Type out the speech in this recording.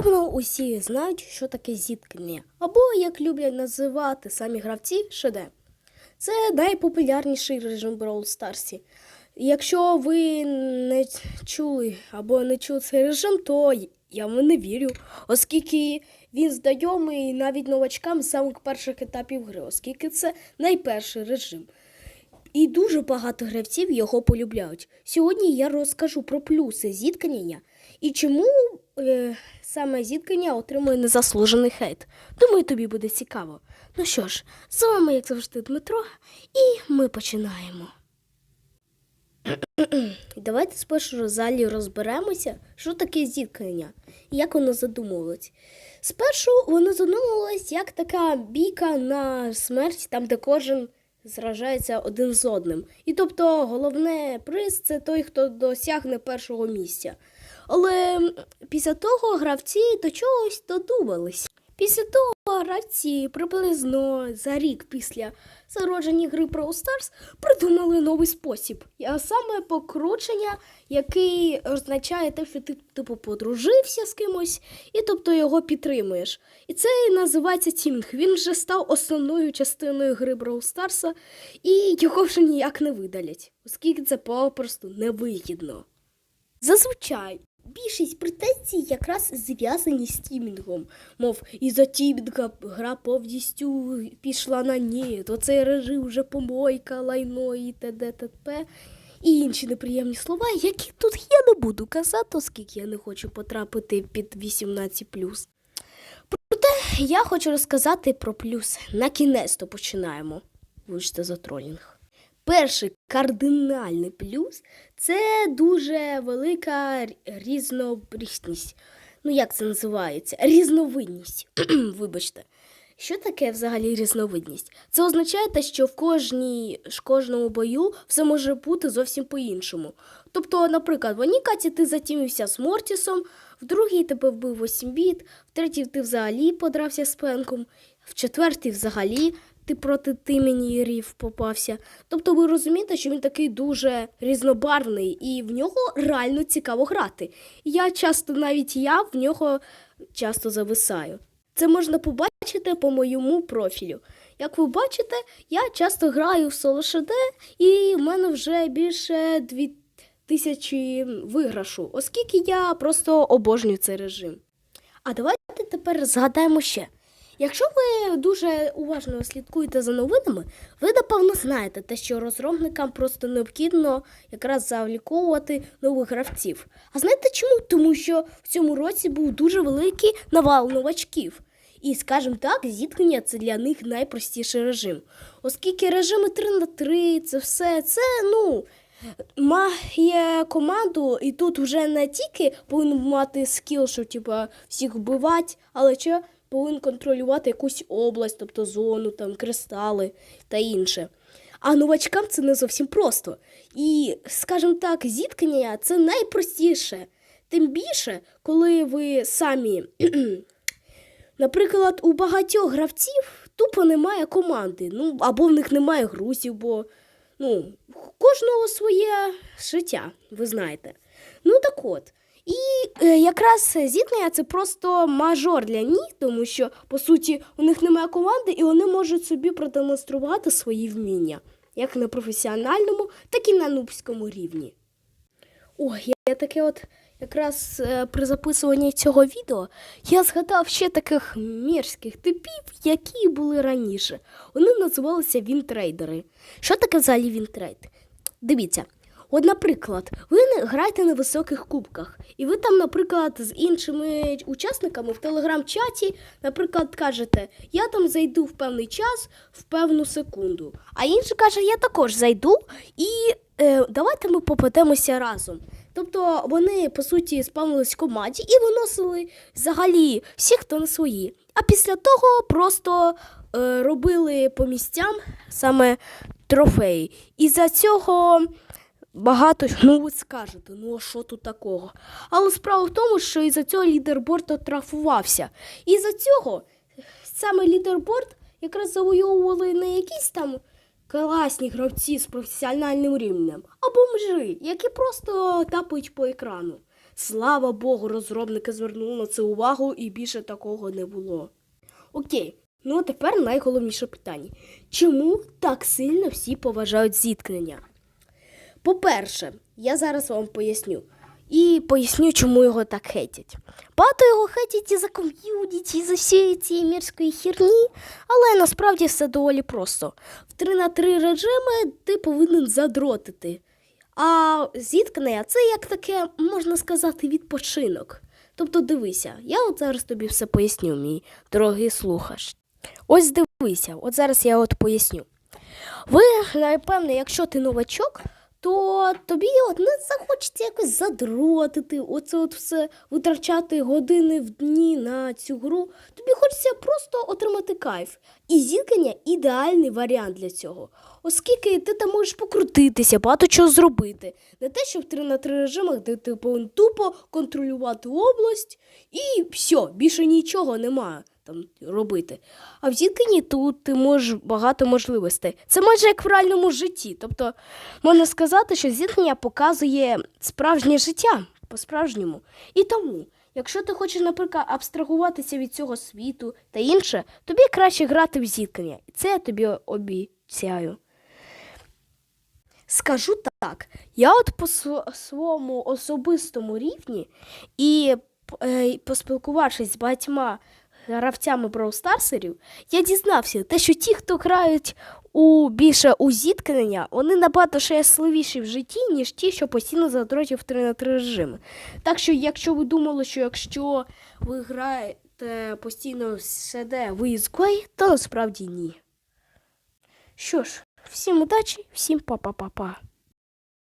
Напевно, усі знають, що таке зіткнення, або, як люблять називати самі гравці, ШД. Це найпопулярніший режим Brawl Stars. Якщо ви не чули або не чули цей режим, то я вам не вірю, оскільки він знайомий навіть новачкам з самих перших етапів гри, оскільки це найперший режим. І дуже багато гравців його полюбляють. Сьогодні я розкажу про плюси зіткнення і чому е, саме зіткнення отримує незаслужений хейт. Думаю, тобі буде цікаво. Ну що ж, з вами, як завжди, Дмитро, і ми починаємо. Давайте спершу залі розберемося, що таке зіткнення і як воно задумувалось. Спершу воно задумувалось як така бійка на смерть, там де кожен зражається один з одним. І тобто головне приз це той, хто досягне першого місця. Але після того гравці до чогось додумались. Після того гравці приблизно за рік після зародження гри Brawl Stars придумали новий спосіб, а саме покручення, який означає те, що ти типу подружився з кимось, і тобто його підтримуєш. І це і називається тімінг. Він вже став основною частиною гри Brawl Stars, і його вже ніяк не видалять, оскільки це попросту невигідно. Зазвичай більшість претензій якраз зв'язані з тімінгом. Мов, із-за тімінга гра повністю пішла на ні, то цей режим вже помойка, лайно і т.д. т.п. І інші неприємні слова, які тут я не буду казати, оскільки я не хочу потрапити під 18. Проте я хочу розказати про плюс. На кінець то починаємо. Вибачте за тролінг. Перший кардинальний плюс це дуже велика різнобрісність. Ну, як це називається? Різновидність. Вибачте. Що таке взагалі різновидність? Це означає те, що в кожній ж кожному бою все може бути зовсім по-іншому. Тобто, наприклад, в одній каті ти затімився з Мортісом, в другій тебе вбив 8 біт, в третій ти взагалі подрався з пенком, в четвертій взагалі ти проти тимені рів попався. Тобто ви розумієте, що він такий дуже різнобарвний і в нього реально цікаво грати. Я часто, навіть я в нього часто зависаю. Це можна побачити по моєму профілю. Як ви бачите, я часто граю в соло ШД, і в мене вже більше 2000 виграшу, оскільки я просто обожнюю цей режим. А давайте тепер згадаємо ще. Якщо ви дуже уважно слідкуєте за новинами, ви напевно знаєте те, що розробникам просто необхідно якраз заліковувати нових гравців. А знаєте чому? Тому що в цьому році був дуже великий навал новачків. І, скажімо так, зіткнення це для них найпростіший режим. Оскільки режими 3 на 3 це все, це ну. Має команду, і тут вже не тільки повинен мати скіл, що типа всіх вбивати, але ще повинен контролювати якусь область, тобто зону, там кристали та інше. А новачкам це не зовсім просто. І, скажімо так, зіткнення це найпростіше. Тим більше, коли ви самі, наприклад, у багатьох гравців тупо немає команди, ну або в них немає грузів, бо ну, кожного своє життя, ви знаєте. Ну так от. І е, якраз зіткнення це просто мажор для них, тому що, по суті, у них немає команди, і вони можуть собі продемонструвати свої вміння, як на професіональному, так і на нубському рівні. Ой, я, я таке от якраз е, при записуванні цього відео я згадав ще таких мерзких типів, які були раніше. Вони називалися вінтрейдери. Що таке взагалі вінтрейд? Дивіться. От, наприклад, ви граєте на високих кубках, і ви там, наприклад, з іншими учасниками в телеграм-чаті, наприклад, кажете, я там зайду в певний час, в певну секунду. А інший каже, я також зайду і е, давайте ми попадемося разом. Тобто вони, по суті, спавнились в команді і виносили взагалі всіх, хто не свої. А після того просто е, робили по місцям саме трофеї. І за цього багато ну ви скажете, ну а що тут такого? Але справа в тому, що із-за цього лідерборд отрафувався. І за цього саме лідерборд якраз завойовували не якісь там класні гравці з професіональним рівнем, а бомжи, які просто тапають по екрану. Слава Богу, розробники звернули на це увагу і більше такого не було. Окей, ну а тепер найголовніше питання. Чому так сильно всі поважають зіткнення? По-перше, я зараз вам поясню. І поясню, чому його так хейтять. Багато його хейтять і за ком'юніті, і за всієї цієї мірської херні, але насправді все доволі просто. В 3 на 3 режими ти повинен задротити. А зіткнення це як таке, можна сказати, відпочинок. Тобто дивися, я от зараз тобі все поясню, мій дорогий слухач. Ось дивися, от зараз я от поясню. Ви, напевне, якщо ти новачок, то тобі от не захочеться якось задротити, оце от все витрачати години в дні на цю гру. Тобі хочеться просто отримати кайф. І зіткнення ідеальний варіант для цього. Оскільки ти там можеш покрутитися, багато чого зробити. Не те, що в 3 на 3 режимах, де ти повинен тупо контролювати область, і все, більше нічого немає там робити. А в зіткненні тут ти можеш багато можливостей. Це майже як в реальному житті. Тобто можна сказати, що зіткнення показує справжнє життя по-справжньому. І тому, якщо ти хочеш, наприклад, абстрагуватися від цього світу та інше, тобі краще грати в зіткнення. І це я тобі обіцяю. Скажу так, я от по своєму особистому рівні і е, поспілкувавшись з багатьма гравцями Brawl Старсерів, я дізнався, те, що ті, хто грають у більше у зіткнення, вони набагато щасливіші в житті, ніж ті, що постійно задротять в 3 на 3 режими. Так що, якщо ви думали, що якщо ви граєте постійно СД, ви ізгой, то насправді ні. Що ж, всім удачі, всім па-па-па-па.